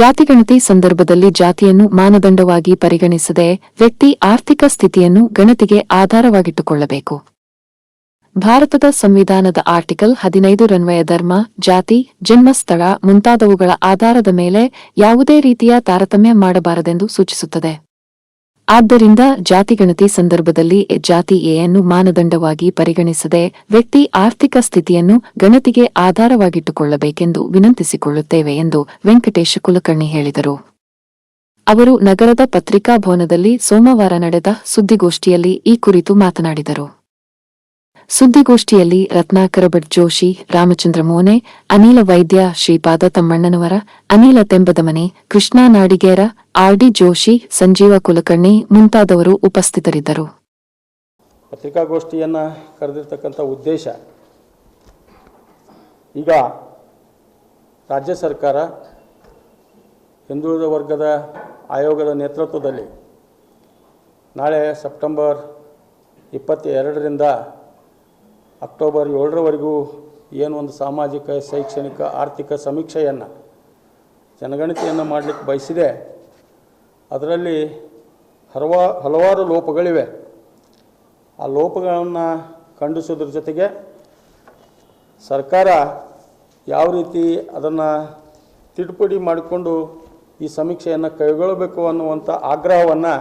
ಜಾತಿಗಣತಿ ಸಂದರ್ಭದಲ್ಲಿ ಜಾತಿಯನ್ನು ಮಾನದಂಡವಾಗಿ ಪರಿಗಣಿಸದೆ ವ್ಯಕ್ತಿ ಆರ್ಥಿಕ ಸ್ಥಿತಿಯನ್ನು ಗಣತಿಗೆ ಆಧಾರವಾಗಿಟ್ಟುಕೊಳ್ಳಬೇಕು. ಭಾರತದ ಸಂವಿಧಾನದ ಆರ್ಟಿಕಲ್ ಹದಿನೈದು ರನ್ವಯ ಧರ್ಮ, ಜಾತಿ, ಜನ್ಮಸ್ಥಳ ಮುಂತಾದವುಗಳ ಆಧಾರದ ಮೇಲೆ ಯಾವುದೇ ರೀತಿಯ ತಾರತಮ್ಯ ಮಾಡಬಾರದೆಂದು ಸೂಚಿಸುತ್ತದೆ. ಆದ್ದರಿಂದ ಜಾತಿಗಣತಿ ಸಂದರ್ಭದಲ್ಲಿ ಜಾತಿ ಎಯನ್ನು ಮಾನದಂಡವಾಗಿ ಪರಿಗಣಿಸದೆ ವ್ಯಕ್ತಿ ಆರ್ಥಿಕ ಸ್ಥಿತಿಯನ್ನು ಗಣತಿಗೆ ಆಧಾರವಾಗಿಟ್ಟುಕೊಳ್ಳಬೇಕೆಂದು ವಿನಂತಿಸಿಕೊಳ್ಳುತ್ತೇವೆ ಎಂದು ವೆಂಕಟೇಶ ಕುಲಕರ್ಣಿ ಹೇಳಿದರು. ಅವರು ನಗರದ ಪತ್ರಿಕಾ ಭವನದಲ್ಲಿ ಸೋಮವಾರ ನಡೆದ ಸುದ್ದಿಗೋಷ್ಠಿಯಲ್ಲಿ ಈ ಕುರಿತು ಮಾತನಾಡಿದರು. ಸುದ್ದಿಗೋಷ್ಠಿಯಲ್ಲಿ ರತ್ನಾಕರ ಭಟ್ ಜೋಶಿ, ರಾಮಚಂದ್ರ ಮೋನೆ, ಅನಿಲ ವೈದ್ಯ ಶ್ರೀಪಾದ ತಮ್ಮಣ್ಣನವರ, ಅನಿಲ ತೆಂಬದಮನೆ ಕೃಷ್ಣಾ ನಾಡಿಗೇರ ಆರ್ಡಿ ಜೋಶಿ, ಸಂಜೀವ ಕುಲಕರ್ಣಿ ಮುಂತಾದವರು ಉಪಸ್ಥಿತರಿದ್ದರು. ಪತ್ರಿಕಾಗೋಷ್ಠಿಯನ್ನು ಕರೆದಿರ್ತಕ್ಕಂಥ ಉದ್ದೇಶ, ಈಗ ರಾಜ್ಯ ಸರ್ಕಾರ ಹಿಂದುಳಿದ ವರ್ಗದ ಆಯೋಗದ ನೇತೃತ್ವದಲ್ಲಿ ನಾಳೆ ಸೆಪ್ಟೆಂಬರ್ ಇಪ್ಪತ್ತೆರಡರಿಂದ ಅಕ್ಟೋಬರ್ ಏಳರವರೆಗೂ ಏನು ಒಂದು ಸಾಮಾಜಿಕ, ಶೈಕ್ಷಣಿಕ, ಆರ್ಥಿಕ ಸಮೀಕ್ಷೆಯನ್ನು, ಜನಗಣತಿಯನ್ನು ಮಾಡಲಿಕ್ಕೆ ಬಯಸಿದೆ. ಅದರಲ್ಲಿ ಹಲವಾ ಹಲವಾರು ಲೋಪಗಳಿವೆ. ಆ ಲೋಪಗಳನ್ನು ಖಂಡಿಸೋದ್ರ ಜೊತೆಗೆ ಸರ್ಕಾರ ಯಾವ ರೀತಿ ಅದನ್ನು ತಿದ್ದುಪಡಿ ಮಾಡಿಕೊಂಡು ಈ ಸಮೀಕ್ಷೆಯನ್ನು ಕೈಗೊಳ್ಳಬೇಕು ಅನ್ನುವಂಥ ಆಗ್ರಹವನ್ನು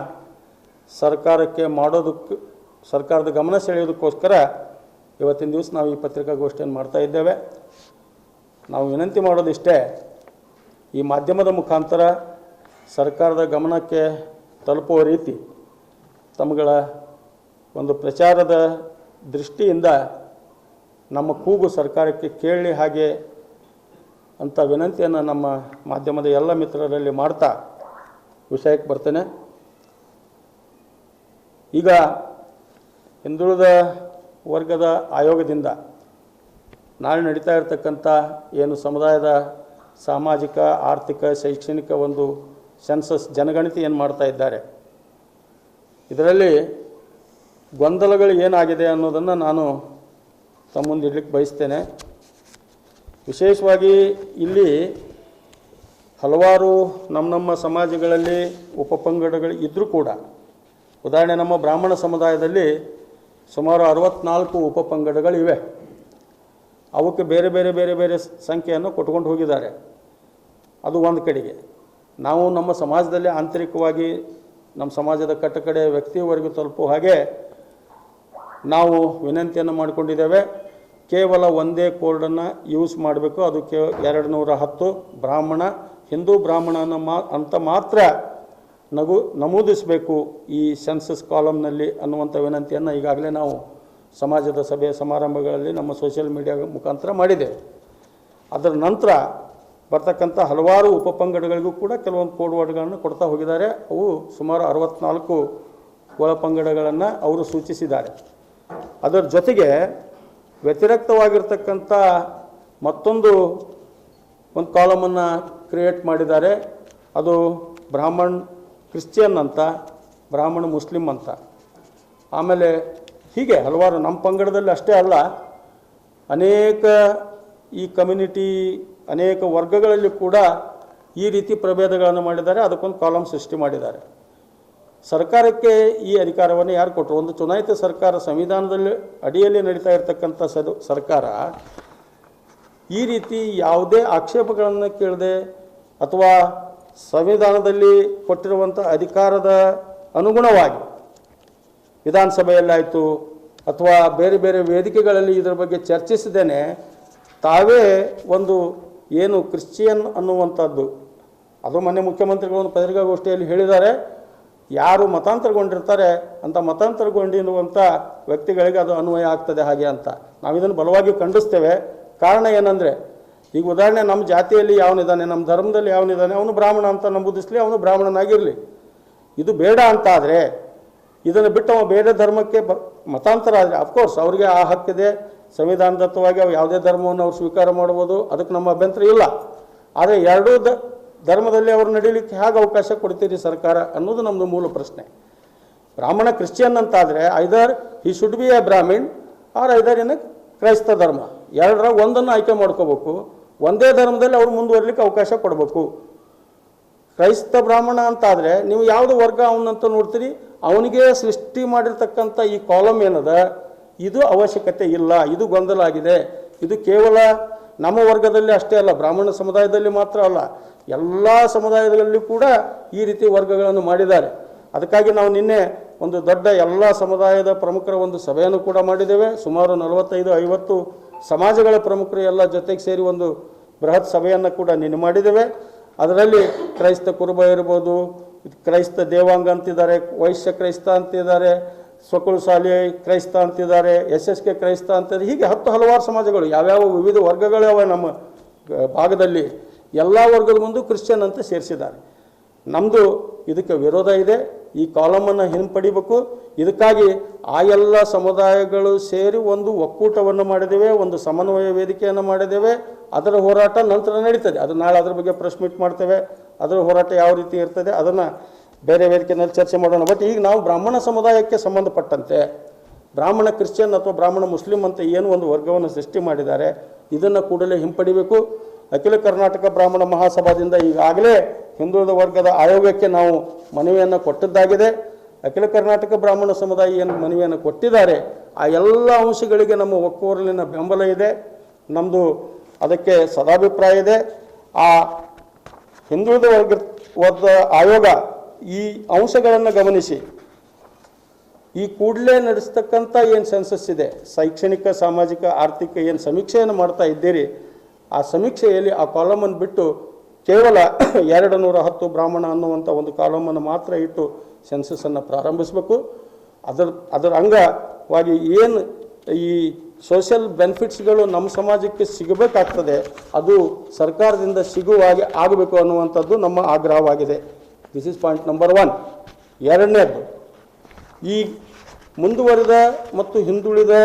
ಸರ್ಕಾರಕ್ಕೆ ಮಾಡೋದಕ್ಕೆ ಸರ್ಕಾರದ ಗಮನ ಸೆಳೆಯೋದಕ್ಕೋಸ್ಕರ ಇವತ್ತಿನ ದಿವಸ ನಾವು ಈ ಪತ್ರಿಕಾಗೋಷ್ಠಿಯನ್ನು ಮಾಡ್ತಾ ಇದ್ದೇವೆ. ನಾವು ವಿನಂತಿ ಮಾಡೋದಿಷ್ಟೇ, ಈ ಮಾಧ್ಯಮದ ಮುಖಾಂತರ ಸರ್ಕಾರದ ಗಮನಕ್ಕೆ ತಲುಪುವ ರೀತಿ ತಮ್ಮಗಳ ಒಂದು ಪ್ರಚಾರದ ದೃಷ್ಟಿಯಿಂದ ನಮ್ಮ ಕೂಗು ಸರ್ಕಾರಕ್ಕೆ ಕೇಳಿ ಹಾಗೆ ಅಂತ ವಿನಂತಿಯನ್ನು ನಮ್ಮ ಮಾಧ್ಯಮದ ಎಲ್ಲ ಮಿತ್ರರಲ್ಲಿ ಮಾಡ್ತಾ ವಿಷಯಕ್ಕೆ ಬರ್ತೇನೆ. ಈಗ ಹಿಂದುಳಿದ ವರ್ಗದ ಆಯೋಗದಿಂದ ನಾಳೆ ನಡೀತಾ ಇರತಕ್ಕಂಥ ಏನು ಸಮುದಾಯದ ಸಾಮಾಜಿಕ, ಆರ್ಥಿಕ, ಶೈಕ್ಷಣಿಕ ಒಂದು ಸೆನ್ಸಸ್ ಜನಗಣತಿ ಏನು ಮಾಡ್ತಾ ಇದ್ದಾರೆ. ಇದರಲ್ಲಿ ಗೊಂದಲಗಳು ಏನಾಗಿದೆ ಅನ್ನೋದನ್ನು ನಾನು ತಮ್ಮ ಬಯಸ್ತೇನೆ. ವಿಶೇಷವಾಗಿ ಇಲ್ಲಿ ಹಲವಾರು ನಮ್ಮ ನಮ್ಮ ಸಮಾಜಗಳಲ್ಲಿ ಉಪಪಂಗಡಗಳು ಇದ್ದರೂ ಕೂಡ, ಉದಾಹರಣೆ ನಮ್ಮ ಬ್ರಾಹ್ಮಣ ಸಮುದಾಯದಲ್ಲಿ ಸುಮಾರು ಅರವತ್ನಾಲ್ಕು ಉಪಪಂಗಡಗಳಿವೆ. ಅವಕ್ಕೆ ಬೇರೆ ಬೇರೆ ಬೇರೆ ಬೇರೆ ಸಂಖ್ಯೆಯನ್ನು ಕೊಟ್ಕೊಂಡು ಹೋಗಿದ್ದಾರೆ. ಅದು ಒಂದು ಕಡೆಗೆ. ನಾವು ನಮ್ಮ ಸಮಾಜದಲ್ಲಿ ಆಂತರಿಕವಾಗಿ ನಮ್ಮ ಸಮಾಜದ ಕಟ್ಟಕಡೆ ವ್ಯಕ್ತಿಯವರೆಗೂ ತಲುಪುವ ಹಾಗೆ ನಾವು ವಿನಂತಿಯನ್ನು ಮಾಡಿಕೊಂಡಿದ್ದೇವೆ. ಕೇವಲ ಒಂದೇ ಕೋರ್ಡನ್ನು ಯೂಸ್ ಮಾಡಬೇಕು. ಅದು ಕೇ ಎರಡು ನೂರ ಹತ್ತು ಬ್ರಾಹ್ಮಣ, ಹಿಂದೂ ಬ್ರಾಹ್ಮಣನ ಮಾ ಅಂತ ಮಾತ್ರ ನಗು ನಮೂದಿಸಬೇಕು ಈ ಸೆನ್ಸಸ್ ಕಾಲಮ್ನಲ್ಲಿ ಅನ್ನುವಂಥ ವಿನಂತಿಯನ್ನು ಈಗಾಗಲೇ ನಾವು ಸಮಾಜದ ಸಭೆ ಸಮಾರಂಭಗಳಲ್ಲಿ ನಮ್ಮ ಸೋಷಿಯಲ್ ಮೀಡಿಯಾ ಮುಖಾಂತರ ಮಾಡಿದ್ದೇವೆ. ಅದರ ನಂತರ ಬರ್ತಕ್ಕಂಥ ಹಲವಾರು ಉಪಪಂಗಡಗಳಿಗೂ ಕೂಡ ಕೆಲವೊಂದು ಕೋಡ್ ವರ್ಡ್ಗಳನ್ನು ಕೊಡ್ತಾ ಹೋಗಿದ್ದಾರೆ. ಅವು ಸುಮಾರು ಅರವತ್ನಾಲ್ಕು ಒಳಪಂಗಡಗಳನ್ನು ಅವರು ಸೂಚಿಸಿದ್ದಾರೆ. ಅದರ ಜೊತೆಗೆ ವ್ಯತಿರಿಕ್ತವಾಗಿರ್ತಕ್ಕಂಥ ಮತ್ತೊಂದು ಒಂದು ಕಾಲಮನ್ನು ಕ್ರಿಯೇಟ್ ಮಾಡಿದ್ದಾರೆ. ಅದು ಬ್ರಾಹ್ಮಣ್ ಕ್ರಿಶ್ಚಿಯನ್ ಅಂತ, ಬ್ರಾಹ್ಮಣ, ಮುಸ್ಲಿಂ ಅಂತ. ಆಮೇಲೆ ಹೀಗೆ ಹಲವಾರು ನಮ್ಮ ಪಂಗಡದಲ್ಲಿ ಅಷ್ಟೇ ಅಲ್ಲ, ಅನೇಕ ಈ ಕಮ್ಯುನಿಟಿ, ಅನೇಕ ವರ್ಗಗಳಲ್ಲಿ ಕೂಡ ಈ ರೀತಿ ಪ್ರಭೇದಗಳನ್ನು ಮಾಡಿದ್ದಾರೆ, ಅದಕ್ಕೊಂದು ಕಾಲಮ್ ಸೃಷ್ಟಿ ಮಾಡಿದ್ದಾರೆ. ಸರ್ಕಾರಕ್ಕೆ ಈ ಅಧಿಕಾರವನ್ನು ಯಾರು ಕೊಟ್ಟರು? ಒಂದು ಚುನಾಯಿತ ಸರ್ಕಾರ ಸಂವಿಧಾನದಲ್ಲಿ ಅಡಿಯಲ್ಲಿ ನಡೀತಾ ಇರತಕ್ಕಂಥ ಸದು, ಸರ್ಕಾರ ಈ ರೀತಿ ಯಾವುದೇ ಆಕ್ಷೇಪಗಳನ್ನು ಕೇಳದೆ ಅಥವಾ ಸಂವಿಧಾನದಲ್ಲಿ ಕೊಟ್ಟಿರುವಂಥ ಅಧಿಕಾರದ ಅನುಗುಣವಾಗಿ ವಿಧಾನಸಭೆಯಲ್ಲಾಯಿತು ಅಥವಾ ಬೇರೆ ಬೇರೆ ವೇದಿಕೆಗಳಲ್ಲಿ ಇದರ ಬಗ್ಗೆ ಚರ್ಚಿಸಿದ್ದೇನೆ, ತಾವೇ ಒಂದು ಏನು ಕ್ರಿಶ್ಚಿಯನ್ ಅನ್ನುವಂಥದ್ದು, ಅದು ಮೊನ್ನೆ ಮುಖ್ಯಮಂತ್ರಿಗಳು ಒಂದು ಪತ್ರಿಕಾಗೋಷ್ಠಿಯಲ್ಲಿ ಹೇಳಿದ್ದಾರೆ, ಯಾರು ಮತಾಂತರಗೊಂಡಿರ್ತಾರೆ ಅಂತ ಮತಾಂತರಗೊಂಡಿರುವಂಥ ವ್ಯಕ್ತಿಗಳಿಗೆ ಅದು ಅನ್ವಯ ಆಗ್ತದೆ ಹಾಗೆ ಅಂತ. ನಾವು ಇದನ್ನು ಬಲವಾಗಿ ಖಂಡಿಸ್ತೇವೆ. ಕಾರಣ ಏನಂದರೆ ಈಗ ಉದಾಹರಣೆ ನಮ್ಮ ಜಾತಿಯಲ್ಲಿ ಯಾವನಿದ್ದಾನೆ ನಮ್ಮ ಧರ್ಮದಲ್ಲಿ ಯಾವನಿದ್ದಾನೆ ಅವನು ಬ್ರಾಹ್ಮಣ ಅಂತ ನಂಬುದಿಸ್ಲಿ, ಅವನು ಬ್ರಾಹ್ಮಣನಾಗಿರಲಿ. ಇದು ಬೇಡ ಅಂತ ಆದರೆ ಇದನ್ನು ಬಿಟ್ಟು ಅವ ಬೇರೆ ಧರ್ಮಕ್ಕೆ ಬ, ಮತಾಂತರ ಆದರೆ ಅಫ್ಕೋರ್ಸ್ ಅವರಿಗೆ ಆ ಹಕ್ಕಿದೆ ಸಂವಿಧಾನದತ್ತವಾಗಿ ಅವು ಯಾವುದೇ ಧರ್ಮವನ್ನು ಅವ್ರು ಸ್ವೀಕಾರ ಮಾಡ್ಬೋದು, ಅದಕ್ಕೆ ನಮ್ಮ ಅಭ್ಯಂತರ ಇಲ್ಲ. ಆದರೆ ಎರಡೂ ಧರ್ಮದಲ್ಲಿ ಅವರು ನಡೀಲಿಕ್ಕೆ ಹೇಗೆ ಅವಕಾಶ ಕೊಡ್ತೀರಿ ಸರ್ಕಾರ ಅನ್ನೋದು ನಮ್ಮದು ಮೂಲ ಪ್ರಶ್ನೆ. ಬ್ರಾಹ್ಮಣ ಕ್ರಿಶ್ಚಿಯನ್ ಅಂತಾದರೆ either he should be a Brahmin or either ಏನಕ್ಕೆ ಕ್ರೈಸ್ತ ಧರ್ಮ. ಎರಡರ ಒಂದನ್ನು ಆಯ್ಕೆ ಮಾಡ್ಕೋಬೇಕು. ಒಂದೇ ಧರ್ಮದಲ್ಲಿ ಅವ್ರು ಮುಂದುವರ್ಲಿಕ್ಕೆ ಅವಕಾಶ ಕೊಡಬೇಕು. ಕ್ರೈಸ್ತ ಬ್ರಾಹ್ಮಣ ಅಂತಾದರೆ ನೀವು ಯಾವುದು ವರ್ಗ ಅವನಂತ ನೋಡ್ತೀರಿ? ಅವನಿಗೆ ಸೃಷ್ಟಿ ಮಾಡಿರ್ತಕ್ಕಂಥ ಈ ಕಾಲಮ್ ಏನದ? ಇದು ಅವಶ್ಯಕತೆ ಇಲ್ಲ, ಇದು ಗೊಂದಲ ಆಗಿದೆ. ಇದು ಕೇವಲ ನಮ್ಮ ವರ್ಗದಲ್ಲಿ ಅಷ್ಟೇ ಅಲ್ಲ, ಬ್ರಾಹ್ಮಣ ಸಮುದಾಯದಲ್ಲಿ ಮಾತ್ರ ಅಲ್ಲ. ಎಲ್ಲ ಸಮುದಾಯಗಳಲ್ಲಿ ಕೂಡ ಈ ರೀತಿ ವರ್ಗಗಳನ್ನು ಮಾಡಿದ್ದಾರೆ. ಅದಕ್ಕಾಗಿ ನಾವು ನಿನ್ನೆ ಒಂದು ದೊಡ್ಡ ಎಲ್ಲ ಸಮುದಾಯದ ಪ್ರಮುಖರ ಒಂದು ಸಭೆಯನ್ನು ಕೂಡ ಮಾಡಿದ್ದೇವೆ. ಸುಮಾರು ನಲವತ್ತೈದು, ಐವತ್ತು ಸಮಾಜಗಳ ಪ್ರಮುಖರು ಎಲ್ಲ ಜೊತೆಗೆ ಸೇರಿ ಒಂದು ಬೃಹತ್ ಸಭೆಯನ್ನು ಕೂಡ ನಿನ್ನೆ ಮಾಡಿದ್ದೇವೆ. ಅದರಲ್ಲಿ ಕ್ರೈಸ್ತ ಕುರುಬ ಇರ್ಬೋದು, ಕ್ರೈಸ್ತ ದೇವಾಂಗ ಅಂತಿದ್ದಾರೆ, ವೈಶ್ಯ ಕ್ರೈಸ್ತ ಅಂತಿದ್ದಾರೆ ಶಾಲೆ ಕ್ರೈಸ್ತ ಅಂತಿದ್ದಾರೆ, ಎಸ್ ಎಸ್ ಕೆ ಕ್ರೈಸ್ತ ಅಂತಿದ್ದಾರೆ. ಹೀಗೆ ಹತ್ತು ಹಲವಾರು ಸಮಾಜಗಳು, ಯಾವ್ಯಾವ ವಿವಿಧ ವರ್ಗಗಳವ ನಮ್ಮ ಭಾಗದಲ್ಲಿ, ಎಲ್ಲ ವರ್ಗದ ಮುಂದೆ ಕ್ರಿಶ್ಚಿಯನ್ ಅಂತ ಸೇರಿಸಿದ್ದಾರೆ. ನಮ್ಮದು ಇದಕ್ಕೆ ವಿರೋಧ ಇದೆ. ಈ ಕಾಲಮನ್ನು ಹಿಂಪಡಿಬೇಕು. ಇದಕ್ಕಾಗಿ ಆ ಎಲ್ಲ ಸಮುದಾಯಗಳು ಸೇರಿ ಒಂದು ಒಕ್ಕೂಟವನ್ನು ಮಾಡಿದ್ದೇವೆ, ಒಂದು ಸಮನ್ವಯ ವೇದಿಕೆಯನ್ನು ಮಾಡಿದ್ದೇವೆ. ಅದರ ಹೋರಾಟ ನಂತರ ನಡೀತದೆ. ಅದು ನಾಳೆ ಅದರ ಬಗ್ಗೆ ಪ್ರೆಸ್ ಮೀಟ್ ಮಾಡ್ತೇವೆ. ಅದರ ಹೋರಾಟ ಯಾವ ರೀತಿ ಇರ್ತದೆ ಅದನ್ನು ಬೇರೆ ವೇದಿಕೆಯಲ್ಲಿ ಚರ್ಚೆ ಮಾಡೋಣ. ಬಟ್ ಈಗ ನಾವು ಬ್ರಾಹ್ಮಣ ಸಮುದಾಯಕ್ಕೆ ಸಂಬಂಧಪಟ್ಟಂತೆ, ಬ್ರಾಹ್ಮಣ ಕ್ರಿಶ್ಚಿಯನ್ ಅಥವಾ ಬ್ರಾಹ್ಮಣ ಮುಸ್ಲಿಂ ಅಂತ ಏನು ಒಂದು ವರ್ಗವನ್ನು ಸೃಷ್ಟಿ ಮಾಡಿದ್ದಾರೆ, ಇದನ್ನು ಕೂಡಲೇ ಹಿಂಪಡಿಬೇಕು. ಅಖಿಲ ಕರ್ನಾಟಕ ಬ್ರಾಹ್ಮಣ ಮಹಾಸಭಾದಿಂದ ಈಗಾಗಲೇ ಹಿಂದುಳಿದ ವರ್ಗದ ಆಯೋಗಕ್ಕೆ ನಾವು ಮನವಿಯನ್ನು ಕೊಟ್ಟದ್ದಾಗಿದೆ. ಅಖಿಲ ಕರ್ನಾಟಕ ಬ್ರಾಹ್ಮಣ ಸಮುದಾಯ ಏನು ಮನವಿಯನ್ನು ಕೊಟ್ಟಿದ್ದಾರೆ, ಆ ಎಲ್ಲ ಅಂಶಗಳಿಗೆ ನಮ್ಮ ಒಕ್ಕೂರಲಿನ ಬೆಂಬಲ ಇದೆ. ನಮ್ಮದು ಅದಕ್ಕೆ ಸದಾಭಿಪ್ರಾಯ ಇದೆ. ಆ ಹಿಂದುಳಿದ ವರ್ಗ ವರ್ಗ ಆಯೋಗ ಈ ಅಂಶಗಳನ್ನು ಗಮನಿಸಿ. ಈ ಕೂಡಲೇ ನಡೆಸ್ತಕ್ಕಂಥ ಏನು ಸೆನ್ಸಸ್ ಇದೆ, ಶೈಕ್ಷಣಿಕ, ಸಾಮಾಜಿಕ, ಆರ್ಥಿಕ ಏನು ಸಮೀಕ್ಷೆಯನ್ನು ಮಾಡ್ತಾ ಇದ್ದೀರಿ ಆ ಸಮೀಕ್ಷೆಯಲ್ಲಿ ಆ ಕಾಲಮನ್ನು ಬಿಟ್ಟು ಕೇವಲ ಎರಡು ನೂರ ಹತ್ತು ಬ್ರಾಹ್ಮಣ ಅನ್ನುವಂಥ ಒಂದು ಕಾಲಮನ್ನು ಮಾತ್ರ ಇಟ್ಟು ಸೆನ್ಸಸ್ಸನ್ನು ಪ್ರಾರಂಭಿಸಬೇಕು. ಅದರ ಅದರ ಅಂಗವಾಗಿ ಏನು ಈ ಸೋಷಿಯಲ್ ಬೆನಿಫಿಟ್ಸ್ಗಳು ನಮ್ಮ ಸಮಾಜಕ್ಕೆ ಸಿಗಬೇಕಾಗ್ತದೆ, ಅದು ಸರ್ಕಾರದಿಂದ ಸಿಗುವ ಹಾಗೆ ಆಗಬೇಕು ಅನ್ನುವಂಥದ್ದು ನಮ್ಮ ಆಗ್ರಹವಾಗಿದೆ. This is point number one ಎರಡನೇದು, ಈ ಮುಂದುವರೆದ ಮತ್ತು ಹಿಂದುಳಿದ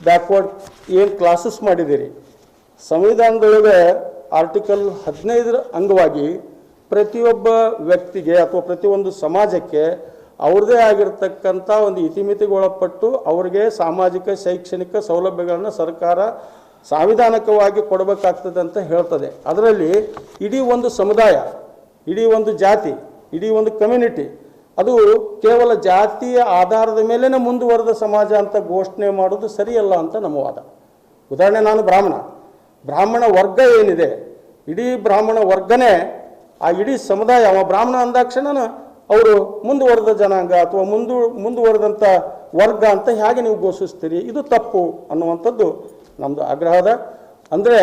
ಬ್ಯಾಕ್ವರ್ಡ್ ಏನು ಕ್ಲಾಸಸ್ ಮಾಡಿದ್ದೀರಿ? ಸಂವಿಧಾನದೊಳಗೆ ಆರ್ಟಿಕಲ್ ಹದಿನೈದರ ಅಂಗವಾಗಿ ಪ್ರತಿಯೊಬ್ಬ ವ್ಯಕ್ತಿಗೆ ಅಥವಾ ಪ್ರತಿಯೊಂದು ಸಮಾಜಕ್ಕೆ ಅವ್ರದ್ದೇ ಆಗಿರ್ತಕ್ಕಂಥ ಒಂದು ಇತಿಮಿತಿಗೊಳಪಟ್ಟು ಅವರಿಗೆ ಸಾಮಾಜಿಕ, ಶೈಕ್ಷಣಿಕ ಸೌಲಭ್ಯಗಳನ್ನು ಸರ್ಕಾರ ಸಾಂವಿಧಾನಿಕವಾಗಿ ಕೊಡಬೇಕಾಗ್ತದೆ ಅಂತ ಹೇಳ್ತದೆ. ಅದರಲ್ಲಿ ಇಡೀ ಒಂದು ಸಮುದಾಯ, ಇಡೀ ಒಂದು ಜಾತಿ, ಇಡೀ ಒಂದು ಕಮ್ಯುನಿಟಿ ಅದು ಕೇವಲ ಜಾತಿಯ ಆಧಾರದ ಮೇಲೇ ಮುಂದುವರೆದ ಸಮಾಜ ಅಂತ ಘೋಷಣೆ ಮಾಡೋದು ಸರಿಯಲ್ಲ ಅಂತ ನಮ್ಮ ವಾದ. ಉದಾಹರಣೆ ನಾನು ಬ್ರಾಹ್ಮಣ. ಬ್ರಾಹ್ಮಣ ವರ್ಗ ಏನಿದೆ? ಇಡೀ ಬ್ರಾಹ್ಮಣ ವರ್ಗನೇ ಆ ಇಡೀ ಸಮುದಾಯ, ಅವ ಬ್ರಾಹ್ಮಣ ಅಂದಾಕ್ಷಣ ಅವರು ಮುಂದುವರೆದ ಜನಾಂಗ ಅಥವಾ ಮುಂದು ಮುಂದುವರೆದಂಥ ವರ್ಗ ಅಂತ ಹೇಗೆ ನೀವು ಘೋಷಿಸ್ತೀರಿ? ಇದು ತಪ್ಪು ಅನ್ನುವಂಥದ್ದು ನಮ್ಮದು ಆಗ್ರಹದ ಅಂದರೆ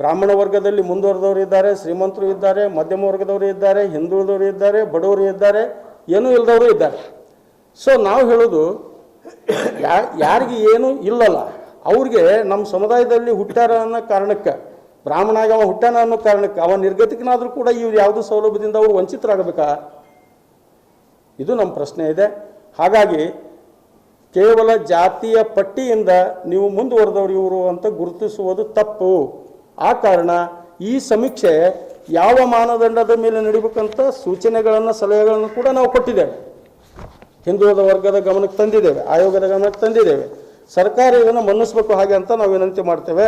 ಬ್ರಾಹ್ಮಣ ವರ್ಗದಲ್ಲಿ ಮುಂದುವರೆದವರು ಇದ್ದಾರೆ, ಶ್ರೀಮಂತರು ಇದ್ದಾರೆ, ಮಧ್ಯಮ ವರ್ಗದವರು ಇದ್ದಾರೆ, ಹಿಂದುಳಿದವರು ಇದ್ದಾರೆ, ಬಡವರು ಇದ್ದಾರೆ, ಏನೂ ಇಲ್ಲದವರು ಇದ್ದಾರೆ. ಸೊ ನಾವು ಹೇಳೋದು, ಯಾ, ಯಾರಿಗೆ ಏನೂ ಇಲ್ಲಲ್ಲ ಅವ್ರಿಗೆ ನಮ್ಮ ಸಮುದಾಯದಲ್ಲಿ ಹುಟ್ಟಾರ ಅನ್ನೋ ಕಾರಣಕ್ಕೆ ಬ್ರಾಹ್ಮಣ ಆಗಿ ಅವ ಹುಟ್ಟಾನ ಅನ್ನೋ ಕಾರಣಕ್ಕೆ, ಅವ ನಿರ್ಗತಿಕನಾದರೂ ಕೂಡ ಇವ್ರು ಯಾವುದೋ ಸೌಲಭ್ಯದಿಂದ ಅವರು ವಂಚಿತರಾಗಬೇಕಾ? ಇದು ನಮ್ಮ ಪ್ರಶ್ನೆ ಇದೆ. ಹಾಗಾಗಿ ಕೇವಲ ಜಾತಿಯ ಪಟ್ಟಿಯಿಂದ ನೀವು ಮುಂದುವರೆದವರು ಇವರು ಅಂತ ಗುರುತಿಸುವುದು ತಪ್ಪು. ಆ ಕಾರಣ ಈ ಸಮೀಕ್ಷೆ ಯಾವ ಮಾನದಂಡದ ಮೇಲೆ ನಡಿಬೇಕಂತ ಸೂಚನೆಗಳನ್ನು, ಸಲಹೆಗಳನ್ನು ಕೂಡ ನಾವು ಕೊಟ್ಟಿದ್ದೇವೆ. ಹಿಂದುಳಿದ ವರ್ಗದ ಗಮನಕ್ಕೆ ತಂದಿದ್ದೇವೆ, ಆಯೋಗದ ಗಮನಕ್ಕೆ ತಂದಿದ್ದೇವೆ. ಸರ್ಕಾರ ಇದನ್ನು ಮನ್ನಿಸ್ಬೇಕು ಹಾಗೆ ಅಂತ ನಾವು ವಿನಂತಿ ಮಾಡ್ತೇವೆ.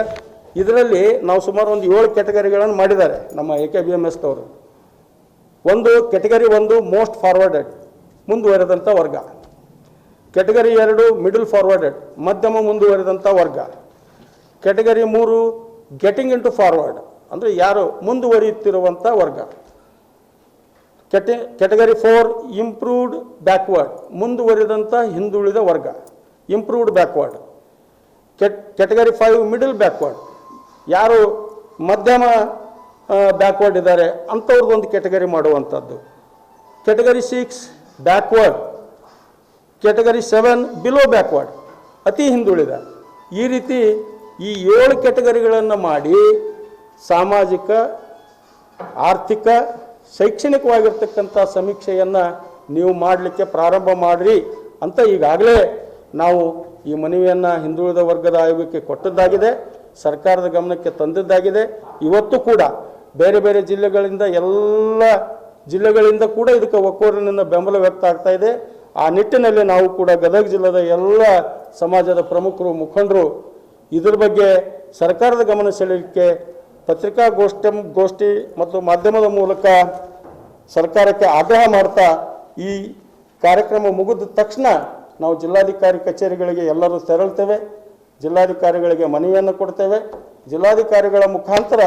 ಇದರಲ್ಲಿ ನಾವು ಸುಮಾರು ಒಂದು ಏಳು ಕೆಟಗರಿಗಳನ್ನು ಮಾಡಿದ್ದಾರೆ ನಮ್ಮ ಎ ಕೆ ಬಿ ಎಂ ಎಸ್ದವರು ಒಂದು ಕೆಟಗರಿ ಒಂದು ಮೋಸ್ಟ್ ಫಾರ್ವರ್ಡೆಡ್ ಮುಂದುವರೆದಂಥ ವರ್ಗ. ಕೆಟಗರಿ ಎರಡು ಮಿಡಲ್ ಫಾರ್ವರ್ಡೆಡ್, ಮಧ್ಯಮ ಮುಂದುವರೆದಂಥ ವರ್ಗ. ಕೆಟಗರಿ ಮೂರು ಗೆಟಿಂಗ್ ಇಂಟು ಫಾರ್ವರ್ಡ್, ಅಂದರೆ ಯಾರು ಮುಂದುವರಿಯುತ್ತಿರುವಂಥ ವರ್ಗ. Cat category four improved backward ಮುಂದುವರಿದಂಥ ಹಿಂದುಳಿದ ವರ್ಗ. Improved backward cat category five middle backward ಯಾರು ಮಧ್ಯಮ ಬ್ಯಾಕ್ವರ್ಡ್ ಇದ್ದಾರೆ ಅಂಥವ್ರದ್ದೊಂದು ಕೆಟಗರಿ ಮಾಡುವಂಥದ್ದು. Category six backward category seven below backward ಅತಿ ಹಿಂದುಳಿದ. ಈ ರೀತಿ ಈ ಏಳು ಕೆಟಗರಿಗಳನ್ನು ಮಾಡಿ ಸಾಮಾಜಿಕ, ಆರ್ಥಿಕ, ಶೈಕ್ಷಣಿಕವಾಗಿರ್ತಕ್ಕಂಥ ಸಮೀಕ್ಷೆಯನ್ನು ನೀವು ಮಾಡಲಿಕ್ಕೆ ಪ್ರಾರಂಭ ಮಾಡಿರಿ ಅಂತ ಈಗಾಗಲೇ ನಾವು ಈ ಮನವಿಯನ್ನು ಹಿಂದುಳಿದ ವರ್ಗದ ಆಯೋಗಕ್ಕೆ ಕೊಟ್ಟದ್ದಾಗಿದೆ, ಸರ್ಕಾರದ ಗಮನಕ್ಕೆ ತಂದದ್ದಾಗಿದೆ. ಇವತ್ತು ಕೂಡ ಬೇರೆ ಬೇರೆ ಜಿಲ್ಲೆಗಳಿಂದ ಎಲ್ಲ ಜಿಲ್ಲೆಗಳಿಂದ ಕೂಡ ಇದಕ್ಕೆ ಒಕ್ಕೂರಿನಿಂದ ಬೆಂಬಲ ವ್ಯಕ್ತ ಆಗ್ತಾ ಇದೆ. ಆ ನಿಟ್ಟಿನಲ್ಲಿ ನಾವು ಕೂಡ ಗದಗ ಜಿಲ್ಲೆದ ಎಲ್ಲ ಸಮಾಜದ ಪ್ರಮುಖರು, ಮುಖಂಡರು, ಇದ್ರ ಬಗ್ಗೆ ಸರ್ಕಾರದ ಗಮನ ಸೆಳೆಯಲಿಕ್ಕೆ ಪತ್ರಿಕಾಗೋಷ್ಠಿ, ಗೋಷ್ಠಿ ಮತ್ತು ಮಾಧ್ಯಮದ ಮೂಲಕ ಸರ್ಕಾರಕ್ಕೆ ಆಗ್ರಹ ಮಾಡ್ತಾ ಈ ಕಾರ್ಯಕ್ರಮ ಮುಗಿದ ತಕ್ಷಣ ನಾವು ಜಿಲ್ಲಾಧಿಕಾರಿ ಕಚೇರಿಗಳಿಗೆ ಎಲ್ಲರೂ ತೆರಳ್ತೇವೆ, ಜಿಲ್ಲಾಧಿಕಾರಿಗಳಿಗೆ ಮನವಿಯನ್ನು ಕೊಡ್ತೇವೆ. ಜಿಲ್ಲಾಧಿಕಾರಿಗಳ ಮುಖಾಂತರ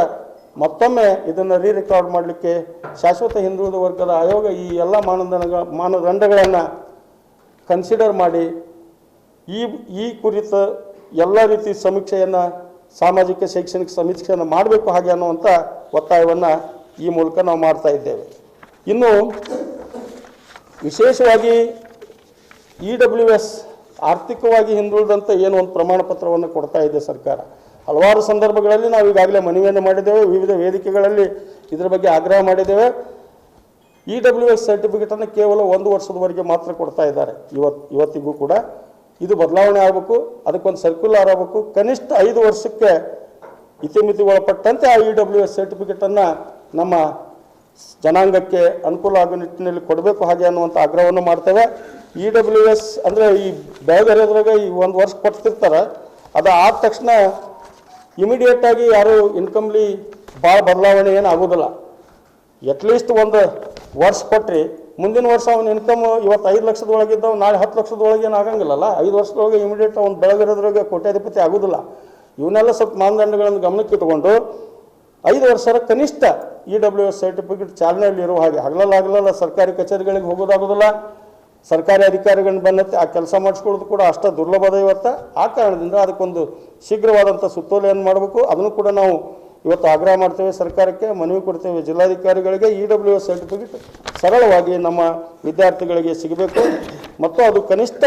ಮತ್ತೊಮ್ಮೆ ಇದನ್ನು ರೀ ರೆಕಾರ್ಡ್ ಮಾಡಲಿಕ್ಕೆ ಶಾಶ್ವತ ಹಿಂದುಳಿದ ವರ್ಗದ ಆಯೋಗ ಈ ಎಲ್ಲ ಮಾನದಂಡ ಮಾನದಂಡಗಳನ್ನು ಕನ್ಸಿಡರ್ ಮಾಡಿ ಈ ಈ ಕುರಿತ ಎಲ್ಲ ರೀತಿ ಸಮೀಕ್ಷೆಯನ್ನು, ಸಾಮಾಜಿಕ ಶೈಕ್ಷಣಿಕ ಸಮೀಕ್ಷೆಯನ್ನು ಮಾಡಬೇಕು ಹಾಗೆ ಅನ್ನುವಂಥ ಒತ್ತಾಯವನ್ನು ಈ ಮೂಲಕ ನಾವು ಮಾಡ್ತಾ ಇದ್ದೇವೆ. ಇನ್ನು ವಿಶೇಷವಾಗಿ ಇ ಡಬ್ಲ್ಯೂ ಎಸ್ ಆರ್ಥಿಕವಾಗಿ ಹಿಂದುಳಿದಂಥ ಏನು ಒಂದು ಪ್ರಮಾಣ ಪತ್ರವನ್ನು ಕೊಡ್ತಾ ಇದೆ ಸರ್ಕಾರ. ಹಲವಾರು ಸಂದರ್ಭಗಳಲ್ಲಿ ನಾವು ಈಗಾಗಲೇ ಮನವಿಯನ್ನು ಮಾಡಿದ್ದೇವೆ, ವಿವಿಧ ವೇದಿಕೆಗಳಲ್ಲಿ ಇದರ ಬಗ್ಗೆ ಆಗ್ರಹ ಮಾಡಿದ್ದೇವೆ. ಇ ಡಬ್ಲ್ಯೂ ಎಸ್ ಸರ್ಟಿಫಿಕೇಟನ್ನು ಕೇವಲ ಒಂದು ವರ್ಷದವರೆಗೆ ಮಾತ್ರ ಕೊಡ್ತಾ ಇದ್ದಾರೆ. ಇವತ್ತು ಇವತ್ತಿಗೂ ಕೂಡ ಇದು ಬದಲಾವಣೆ ಆಗಬೇಕು, ಅದಕ್ಕೊಂದು ಸರ್ಕ್ಯುಲರ್ ಆಗಬೇಕು. ಕನಿಷ್ಠ ಐದು ವರ್ಷಕ್ಕೆ ಇತಿಮಿತಿ ಒಳಪಟ್ಟಂತೆ ಆ ಇ ಡಬ್ಲ್ಯೂ ಎಸ್ ಸರ್ಟಿಫಿಕೇಟನ್ನು ನಮ್ಮ ಜನಾಂಗಕ್ಕೆ ಅನುಕೂಲ ಆಗೋ ನಿಟ್ಟಿನಲ್ಲಿ ಕೊಡಬೇಕು ಹಾಗೆ ಅನ್ನುವಂಥ ಆಗ್ರಹವನ್ನು ಮಾಡ್ತೇವೆ. ಇ ಡಬ್ಲ್ಯೂ ಎಸ್ ಅಂದರೆ ಈ ಬೆಳಗರಿಯೋದ್ರಾಗ ಈ ಒಂದು ವರ್ಷ ಕೊಡ್ತಿರ್ತಾರೆ ಅದು ಆದ ತಕ್ಷಣ ಇಮಿಡಿಯೇಟಾಗಿ ಯಾರು ಇನ್ಕಮ್ಲಿ ಭಾಳ ಬದಲಾವಣೆ ಏನು ಆಗೋದಿಲ್ಲ. ಅಟ್ಲೀಸ್ಟ್ ಒಂದು ವರ್ಷ ಕೊಟ್ರಿ, ಮುಂದಿನ ವರ್ಷ ಅವನ ಇನ್ಕಮ್ ಇವತ್ತು ಐದು ಲಕ್ಷದೊಳಗಿದ್ದವು ನಾಳೆ ಹತ್ತು ಲಕ್ಷದೊಳಗೆ ಏನು ಆಗಂಗಿಲ್ಲಲ್ಲ? ಐದು ವರ್ಷದೊಳಗೆ ಇಮಿಡಿಯೇಟ್ ಅವ್ನು ಬೆಳಗಿರೋದ್ರಾಗ ಕೋಟ್ಯಾಧಿಪತಿ ಆಗೋದಿಲ್ಲ. ಇವನ್ನೆಲ್ಲ ಸ್ವಲ್ಪ ಮಾನದಂಡಗಳನ್ನು ಗಮನಕ್ಕೆ ಇಟ್ಕೊಂಡು ಐದು ವರ್ಷದ ಕನಿಷ್ಠ ಇ ಡಬ್ಲ್ಯೂ ಎಸ್ ಸರ್ಟಿಫಿಕೇಟ್ ಚಾಲನೆಯಲ್ಲಿ ಇರುವ ಹಾಗೆ. ಹಗಲಲ್ಲಾಗಲಲ್ಲ ಹಗಲಲ್ಲ ಸರ್ಕಾರಿ ಕಚೇರಿಗಳಿಗೆ ಹೋಗೋದಾಗೋದಿಲ್ಲ. ಸರ್ಕಾರಿ ಅಧಿಕಾರಿಗಳನ್ನ ಬಂದಂತೆ ಆ ಕೆಲಸ ಮಾಡಿಸ್ಕೊಳ್ಳೋದು ಕೂಡ ಅಷ್ಟ ದುರ್ಲಭದ ಇವತ್ತು. ಆ ಕಾರಣದಿಂದ ಅದಕ್ಕೊಂದು ಶೀಘ್ರವಾದಂಥ ಸುತ್ತೋಲೆಯನ್ನು ಮಾಡಬೇಕು. ಅದನ್ನು ಕೂಡ ನಾವು ಇವತ್ತು ಆಗ್ರಹ ಮಾಡ್ತೇವೆ ಸರ್ಕಾರಕ್ಕೆ. ಮನವಿ ಕೊಡ್ತೇವೆ ಜಿಲ್ಲಾಧಿಕಾರಿಗಳಿಗೆ. ಇ ಡಬ್ಲ್ಯೂ ಎಸ್ ಸರ್ಟಿಫಿಕೇಟ್ ಸರಳವಾಗಿ ನಮ್ಮ ವಿದ್ಯಾರ್ಥಿಗಳಿಗೆ ಸಿಗಬೇಕು. ಮತ್ತು ಅದು ಕನಿಷ್ಠ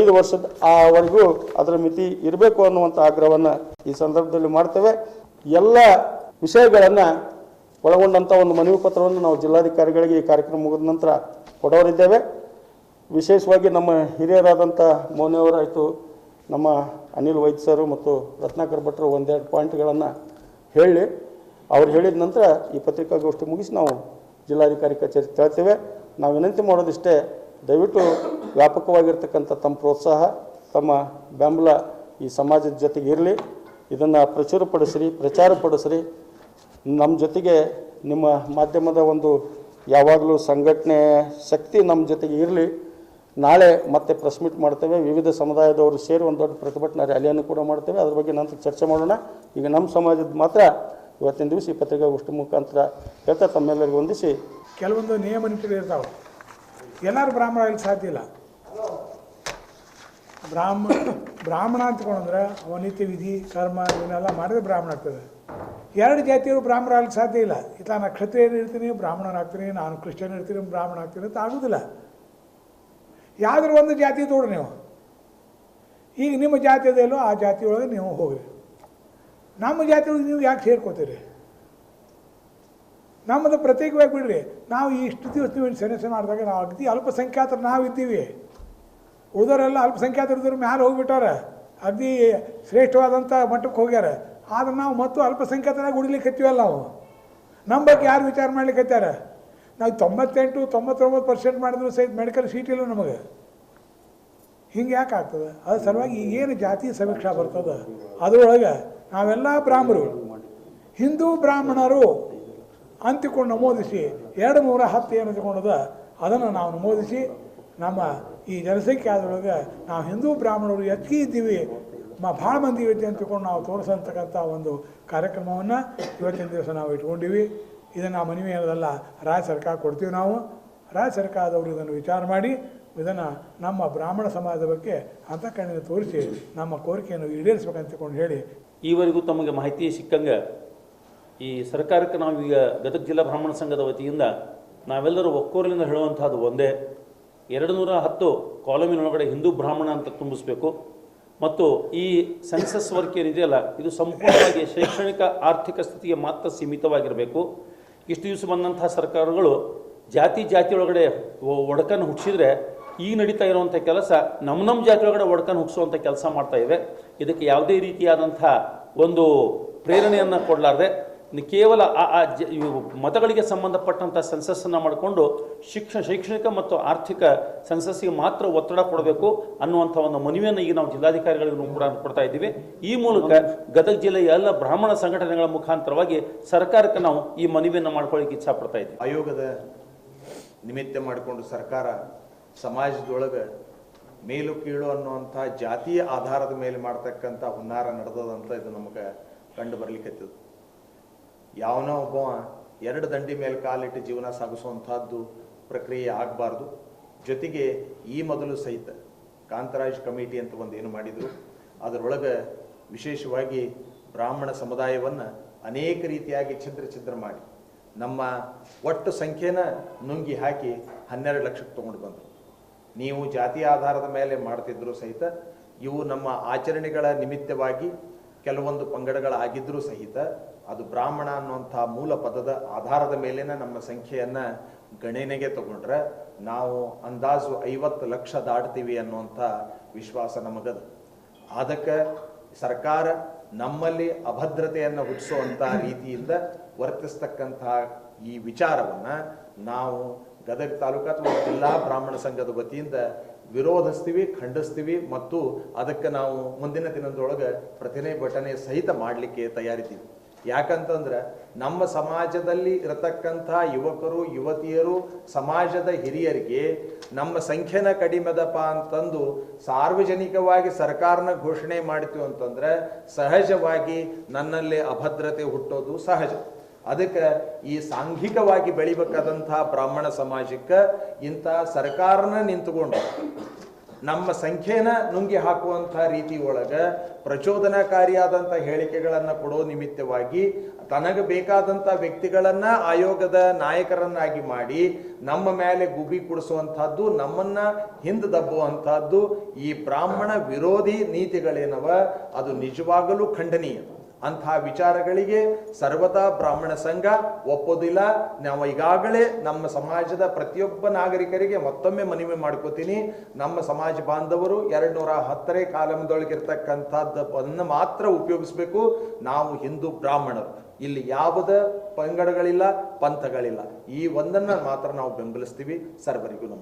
ಐದು ವರ್ಷದ ಆವರೆಗೂ ಅದರ ಮಿತಿ ಇರಬೇಕು ಅನ್ನುವಂಥ ಆಗ್ರಹವನ್ನು ಈ ಸಂದರ್ಭದಲ್ಲಿ ಮಾಡ್ತೇವೆ. ಎಲ್ಲ ವಿಷಯಗಳನ್ನು ಒಳಗೊಂಡಂಥ ಒಂದು ಮನವಿ ಪತ್ರವನ್ನು ನಾವು ಜಿಲ್ಲಾಧಿಕಾರಿಗಳಿಗೆ ಈ ಕಾರ್ಯಕ್ರಮ ಮುಗಿದ ನಂತರ ಕೊಡೋರಿದ್ದೇವೆ. ವಿಶೇಷವಾಗಿ ನಮ್ಮ ಹಿರಿಯರಾದಂಥ ಮೌನಿಯವರಾಯಿತು ನಮ್ಮ ಅನಿಲ್ ವೈದ್ಯ ಸರು ಮತ್ತು ರತ್ನಾಕರ್ ಭಟ್ರು ಒಂದೆರಡು ಪಾಯಿಂಟ್ಗಳನ್ನು ಹೇಳಿ, ಅವ್ರು ಹೇಳಿದ ನಂತರ ಈ ಪತ್ರಿಕಾಗೋಷ್ಠಿ ಮುಗಿಸಿ ನಾವು ಜಿಲ್ಲಾಧಿಕಾರಿ ಕಚೇರಿ ತಿಳ್ತೇವೆ. ನಾವು ವಿನಂತಿ ಮಾಡೋದಿಷ್ಟೇ, ದಯವಿಟ್ಟು ವ್ಯಾಪಕವಾಗಿರ್ತಕ್ಕಂಥ ತಮ್ಮ ಪ್ರೋತ್ಸಾಹ, ತಮ್ಮ ಬೆಂಬಲ ಈ ಸಮಾಜದ ಜೊತೆಗೆ ಇರಲಿ. ಇದನ್ನು ಪ್ರಚುರಪಡಿಸ್ರಿ, ಪ್ರಚಾರಪಡಿಸ್ರಿ. ನಮ್ಮ ಜೊತೆಗೆ ನಿಮ್ಮ ಮಾಧ್ಯಮದ ಒಂದು ಯಾವಾಗಲೂ ಸಂಘಟನೆ ಶಕ್ತಿ ನಮ್ಮ ಜೊತೆಗೆ ಇರಲಿ. ನಾಳೆ ಮತ್ತೆ ಪ್ರೆಸ್ ಮೀಟ್ ಮಾಡ್ತೇವೆ. ವಿವಿಧ ಸಮುದಾಯದವರು ಸೇರಿ ಒಂದು ದೊಡ್ಡ ಪ್ರತಿಭಟನಾ ರ್ಯಾಲಿಯನ್ನು ಕೂಡ ಮಾಡ್ತೇವೆ. ಅದ್ರ ಬಗ್ಗೆ ನಂತರ ಚರ್ಚೆ ಮಾಡೋಣ. ಈಗ ನಮ್ಮ ಸಮಾಜದ ಮಾತ್ರ ಇವತ್ತಿನ ದಿವಸ ಈ ಪತ್ರಿಕಾಗೋಷ್ಠಿ ಮುಖಾಂತರ ಹೇಳ್ತಾ ತಮ್ಮೆಲ್ಲರಿಗೂ ಹೊಂದಿಸಿ ಕೆಲವೊಂದು ನಿಯಮ ಇರ್ತಾವೆ. ಎಲ್ಲರೂ ಬ್ರಾಹ್ಮಣ ಸಾಧ್ಯ ಇಲ್ಲ. ಬ್ರಾಹ್ಮಣ ಬ್ರಾಹ್ಮಣ ಅಂತ ಕೊಂಡ್ರೆ ಅವನಿತ್ಯ ವಿಧಿ, ಕರ್ಮ ಇವನ್ನೆಲ್ಲ ಮಾಡಿದ್ರೆ ಬ್ರಾಹ್ಮಣ ಆಗ್ತದೆ. ಎರಡು ಜಾತಿಯವರು ಬ್ರಾಹ್ಮಣ ಆಗಲಿಕ್ಕೆ ಸಾಧ್ಯ ಇಲ್ಲ. ಇಲ್ಲ ನಾನು ಕ್ಷತ್ರಿಯರು ಇರ್ತೀನಿ, ಬ್ರಾಹ್ಮಣನಾಗ್ತೀನಿ, ನಾನು ಕ್ರಿಶ್ಚಿಯನ್ ಇರ್ತೀನಿ ಬ್ರಾಹ್ಮಣ ಆಗ್ತೀನಿ ಅಂತ ಆಗೋದಿಲ್ಲ. ಯಾವುದ್ರ ಒಂದು ಜಾತಿ ತೋಡು ನೀವು. ಈಗ ನಿಮ್ಮ ಜಾತಿಯದಲ್ಲೋ ಆ ಜಾತಿಯೊಳಗೆ ನೀವು ಹೋಗ್ರಿ. ನಮ್ಮ ಜಾತಿಯೊಳಗೆ ನೀವು ಯಾಕೆ ಸೇರ್ಕೋತೀರಿ? ನಮ್ಮದು ಪ್ರತ್ಯೇಕವಾಗಿ ಬಿಡ್ರಿ. ನಾವು ಇಷ್ಟು ದಿವಸ ನೀವು ಸೆನೆಸೆ ಮಾಡಿದಾಗ ನಾವು ಅಗ್ದಿ ಅಲ್ಪಸಂಖ್ಯಾತರು ನಾವು ಇದ್ದೀವಿ ಉಳಿದವರೆಲ್ಲ ಅಲ್ಪಸಂಖ್ಯಾತರಿದ್ರು ಮ್ಯಾಲೆ ಹೋಗ್ಬಿಟ್ಟಾರ ಅಗದಿ ಶ್ರೇಷ್ಠವಾದಂಥ ಮಟ್ಟಕ್ಕೆ ಹೋಗ್ಯಾರ. ಆದ್ರೆ ನಾವು ಮತ್ತು ಅಲ್ಪಸಂಖ್ಯಾತರಾಗಿ ಉಳಿಲಿಕ್ಕೆ ಹತ್ತೀವಲ್ಲ ನಾವು ನಮ್ಮ ಬಗ್ಗೆ ಯಾರು ವಿಚಾರ ಮಾಡ್ಲಿಕ್ಕೆ ಹತ್ತಾರ? ನಾವು ತೊಂಬತ್ತೆಂಟು, ತೊಂಬತ್ತೊಂಬತ್ತು ಪರ್ಸೆಂಟ್ ಮಾಡಿದ್ರು ಸಹಿತ ಮೆಡಿಕಲ್ ಸೀಟ್ ಇಲ್ಲ ನಮಗೆ? ಹಿಂಗೆ ಯಾಕೆ ಆಗ್ತದೆ? ಅದ್ರ ಸಲುವಾಗಿ ಏನು ಜಾತಿ ಸಮೀಕ್ಷಾ ಬರ್ತದೆ? ಅದರೊಳಗೆ ನಾವೆಲ್ಲ ಬ್ರಾಹ್ಮರು. ಹಿಂದೂ ಬ್ರಾಹ್ಮಣರು ಅಂತಿಕೊಂಡು ನಮೂದಿಸಿ ಎರಡು ನೂರ ಹತ್ತು ಏನು ತಗೊಂಡದ, ಅದನ್ನು ನಾವು ನಮೂದಿಸಿ ನಮ್ಮ ಈ ಜನಸಂಖ್ಯೆ ಆದ್ರೊಳಗೆ ನಾವು ಹಿಂದೂ ಬ್ರಾಹ್ಮಣರು ಹೆಚ್ಚಿಗೆ ಇದ್ದೀವಿ ಮ, ಭಾಳ ಮಂದಿ ಯೋಜನೆ ಅಂತ ತಿಳ್ಕೊಂಡು ನಾವು ತೋರಿಸತಕ್ಕಂಥ ಒಂದು ಕಾರ್ಯಕ್ರಮವನ್ನು ಇವತ್ತಿನ ದಿವಸ ನಾವು ಇಟ್ಕೊಂಡಿವಿ. ಇದನ್ನು ಮನವಿ ಅನ್ನೋದಲ್ಲ ರಾಜ್ಯ ಸರ್ಕಾರ ಕೊಡ್ತೀವಿ ನಾವು. ರಾಜ್ಯ ಸರ್ಕಾರದವರು ಇದನ್ನು ವಿಚಾರ ಮಾಡಿ, ಇದನ್ನು ನಮ್ಮ ಬ್ರಾಹ್ಮಣ ಸಮಾಜದ ಬಗ್ಗೆ ಅಂತಃಕರಣ ತೋರಿಸಿ, ನಮ್ಮ ಕೋರಿಕೆಯನ್ನು ಈಡೇರಿಸ್ಬೇಕಂತಕೊಂಡು ಹೇಳಿ. ಈವರೆಗೂ ತಮಗೆ ಮಾಹಿತಿ ಸಿಕ್ಕಂಗೆ ಈ ಸರ್ಕಾರಕ್ಕೆ ನಾವೀಗ ಗದಗ ಜಿಲ್ಲಾ ಬ್ರಾಹ್ಮಣ ಸಂಘದ ವತಿಯಿಂದ ನಾವೆಲ್ಲರೂ ಒಕ್ಕೋರಲಿಂದ ಹೇಳುವಂಥದ್ದು ಒಂದೇ. ಎರಡು ನೂರ ಹತ್ತು ಕಾಲಮಿನೊಳಗಡೆ ಹಿಂದೂ ಬ್ರಾಹ್ಮಣ ಅಂತ ತುಂಬಿಸ್ಬೇಕು. ಮತ್ತು ಈ ಸೆನ್ಸಸ್ ವರ್ಕ್ ಏನಿದೆಯಲ್ಲ, ಇದು ಸಂಪೂರ್ಣವಾಗಿ ಶೈಕ್ಷಣಿಕ ಆರ್ಥಿಕ ಸ್ಥಿತಿಗೆ ಮಾತ್ರ ಸೀಮಿತವಾಗಿರಬೇಕು. ಇಷ್ಟು ದಿವಸ ಬಂದಂತಹ ಸರ್ಕಾರಗಳು ಜಾತಿ ಜಾತಿ ಒಳಗಡೆ ಒಡಕನ್ನು ಹುಟ್ಟಿಸಿದ್ರೆ ಈಗ ನಡೀತಾ ಇರುವಂಥ ಕೆಲಸ ನಮ್ಮ ನಮ್ಮ ಜಾತಿ ಒಳಗಡೆ ಒಡಕನ್ನು ಹುಟ್ಟಿಸುವಂಥ ಕೆಲಸ ಮಾಡ್ತಾ ಇವೆ. ಇದಕ್ಕೆ ಯಾವುದೇ ರೀತಿಯಾದಂಥ ಒಂದು ಪ್ರೇರಣೆಯನ್ನು ಕೊಡಲಾರ್ದೆ ಕೇವಲ ಆ ಮತಗಳಿಗೆ ಸಂಬಂಧಪಟ್ಟಂಥ ಸೆನ್ಸಸ್ಸನ್ನು ಮಾಡಿಕೊಂಡು ಶಿಕ್ಷಣ ಶೈಕ್ಷಣಿಕ ಮತ್ತು ಆರ್ಥಿಕ ಸೆನ್ಸಸ್ಸಿಗೆ ಮಾತ್ರ ಒತ್ತಡ ಕೊಡಬೇಕು ಅನ್ನುವಂಥ ಒಂದು ಮನವಿಯನ್ನು ಈಗ ನಾವು ಜಿಲ್ಲಾಧಿಕಾರಿಗಳಿಗೂ ಕೂಡ ಕೊಡ್ತಾ ಇದ್ದೀವಿ. ಈ ಮೂಲಕ ಗದಗ ಜಿಲ್ಲೆಯ ಎಲ್ಲ ಬ್ರಾಹ್ಮಣ ಸಂಘಟನೆಗಳ ಮುಖಾಂತರವಾಗಿ ಸರ್ಕಾರಕ್ಕೆ ನಾವು ಈ ಮನವಿಯನ್ನು ಮಾಡ್ಕೊಳ್ಳಿಕ್ಕೆ ಇಚ್ಛಾ ಪಡ್ತಾ ಇದ್ದೀವಿ. ಆಯೋಗದ ನಿಮಿತ್ತ ಮಾಡಿಕೊಂಡು ಸರ್ಕಾರ ಸಮಾಜದೊಳಗೆ ಮೇಲು ಕೀಳು ಅನ್ನುವಂಥ ಜಾತಿಯ ಆಧಾರದ ಮೇಲೆ ಮಾಡ್ತಕ್ಕಂಥ ಹುನ್ನಾರ ನಡೆದದಂತ ಇದು ನಮಗೆ ಕಂಡು ಬರ್ಲಿಕ್ಕತ್ತದ ಯಾವನೋ ಒಬ್ಬ ಎರಡು ದಂಡಿ ಮೇಲೆ ಕಾಲಿಟ್ಟು ಜೀವನ ಸಾಗಿಸುವಂಥದ್ದು ಪ್ರಕ್ರಿಯೆ ಆಗಬಾರ್ದು. ಜೊತೆಗೆ ಈ ಮೊದಲು ಸಹಿತ ಕಾಂತರಾಜ್ ಕಮಿಟಿ ಅಂತ ಒಂದು ಏನು ಮಾಡಿದರು, ಅದರೊಳಗೆ ವಿಶೇಷವಾಗಿ ಬ್ರಾಹ್ಮಣ ಸಮುದಾಯವನ್ನು ಅನೇಕ ರೀತಿಯಾಗಿ ಛಿದ್ರ ಛಿದ್ರ ಮಾಡಿ, ನಮ್ಮ ಒಟ್ಟು ಸಂಖ್ಯೆನ ನುಂಗಿ ಹಾಕಿ ಹನ್ನೆರಡು ಲಕ್ಷಕ್ಕೆ ತೊಗೊಂಡು ಬಂದರು. ನೀವು ಜಾತಿ ಆಧಾರದ ಮೇಲೆ ಮಾಡ್ತಿದ್ರು ಸಹಿತ ಇವು ನಮ್ಮ ಆಚರಣೆಗಳ ನಿಮಿತ್ತವಾಗಿ ಕೆಲವೊಂದು ಪಂಗಡಗಳಾಗಿದ್ದರೂ ಸಹಿತ ಅದು ಬ್ರಾಹ್ಮಣ ಅನ್ನುವಂಥ ಮೂಲ ಪದದ ಆಧಾರದ ಮೇಲಿನ ನಮ್ಮ ಸಂಖ್ಯೆಯನ್ನು ಗಣನೆಗೆ ತಗೊಂಡ್ರೆ ನಾವು ಅಂದಾಜು ಐವತ್ತು ಲಕ್ಷ ದಾಟ್ತೀವಿ ಅನ್ನುವಂಥ ವಿಶ್ವಾಸ ನಮಗದ. ಅದಕ್ಕೆ ಸರ್ಕಾರ ನಮ್ಮಲ್ಲಿ ಅಭದ್ರತೆಯನ್ನು ಹುಟ್ಟಿಸುವಂಥ ರೀತಿಯಿಂದ ವರ್ತಿಸ್ತಕ್ಕಂಥ ಈ ವಿಚಾರವನ್ನು ನಾವು ಗದಗ ತಾಲೂಕು ಅಥವಾ ಜಿಲ್ಲಾ ಬ್ರಾಹ್ಮಣ ಸಂಘದ ವತಿಯಿಂದ ವಿರೋಧಿಸ್ತೀವಿ, ಖಂಡಿಸ್ತೀವಿ ಮತ್ತು ಅದಕ್ಕೆ ನಾವು ಮುಂದಿನ ದಿನದೊಳಗೆ ಪ್ರತಿಭಟನೆ ಸಹಿತ ಮಾಡಲಿಕ್ಕೆ ತಯಾರಿದ್ದೀವಿ. ಯಾಕಂತಂದ್ರೆ ನಮ್ಮ ಸಮಾಜದಲ್ಲಿ ಇರತಕ್ಕಂಥ ಯುವಕರು, ಯುವತಿಯರು, ಸಮಾಜದ ಹಿರಿಯರಿಗೆ ನಮ್ಮ ಸಂಖ್ಯೆನ ಕಡಿಮೆದಪ್ಪ ಅಂತಂದು ಸಾರ್ವಜನಿಕವಾಗಿ ಸರ್ಕಾರನ ಘೋಷಣೆ ಮಾಡ್ತೀವಿ ಅಂತಂದ್ರೆ ಸಹಜವಾಗಿ ನನ್ನಲ್ಲಿ ಅಭದ್ರತೆ ಹುಟ್ಟೋದು ಸಹಜ. ಅದಕ್ಕೆ ಈ ಸಾಂಘಿಕವಾಗಿ ಬೆಳಿಬೇಕಾದಂತಹ ಬ್ರಾಹ್ಮಣ ಸಮಾಜಕ್ಕೆ ಇಂಥ ಸರ್ಕಾರನ ನಿಂತುಕೊಂಡು ನಮ್ಮ ಸಂಖ್ಯೆನ ನುಂಗಿ ಹಾಕುವಂಥ ರೀತಿ ಒಳಗೆ ಪ್ರಚೋದನಕಾರಿಯಾದಂಥ ಹೇಳಿಕೆಗಳನ್ನು ಕೊಡೋ ನಿಮಿತ್ತವಾಗಿ ತನಗೆ ಬೇಕಾದಂಥ ವ್ಯಕ್ತಿಗಳನ್ನ ಆಯೋಗದ ನಾಯಕರನ್ನಾಗಿ ಮಾಡಿ ನಮ್ಮ ಮೇಲೆ ಗುಬಿ ಕುಡಿಸುವಂತಹದ್ದು ನಮ್ಮನ್ನ ಹಿಂದೆ ದಬ್ಬುವಂತಹದ್ದು ಈ ಬ್ರಾಹ್ಮಣ ವಿರೋಧಿ ನೀತಿಗಳೇನವ? ಅದು ನಿಜವಾಗಲೂ ಖಂಡನೀಯ. ಅಂತಹ ವಿಚಾರಗಳಿಗೆ ಸರ್ವತಾ ಬ್ರಾಹ್ಮಣ ಸಂಘ ಒಪ್ಪೋದಿಲ್ಲ. ನಾವು ಈಗಾಗಲೇ ನಮ್ಮ ಸಮಾಜದ ಪ್ರತಿಯೊಬ್ಬ ನಾಗರಿಕರಿಗೆ ಮತ್ತೊಮ್ಮೆ ಮನವಿ ಮಾಡ್ಕೋತೀನಿ. ನಮ್ಮ ಸಮಾಜ ಬಾಂಧವರು ಎರಡು ನೂರ ಹತ್ತನೇ ಕಾಲಮದೊಳಗಿರ್ತಕ್ಕಂಥದ್ದನ್ನು ಮಾತ್ರ ಉಪಯೋಗಿಸ್ಬೇಕು. ನಾವು ಹಿಂದೂ ಬ್ರಾಹ್ಮಣರು. ಇಲ್ಲಿ ಯಾವುದ ಪಂಗಡಗಳಿಲ್ಲ, ಪಂಥಗಳಿಲ್ಲ. ಈ ಒಂದನ್ನು ಮಾತ್ರ ನಾವು ಬೆಂಬಲಿಸ್ತೀವಿ. ಸರ್ವರಿಗೂ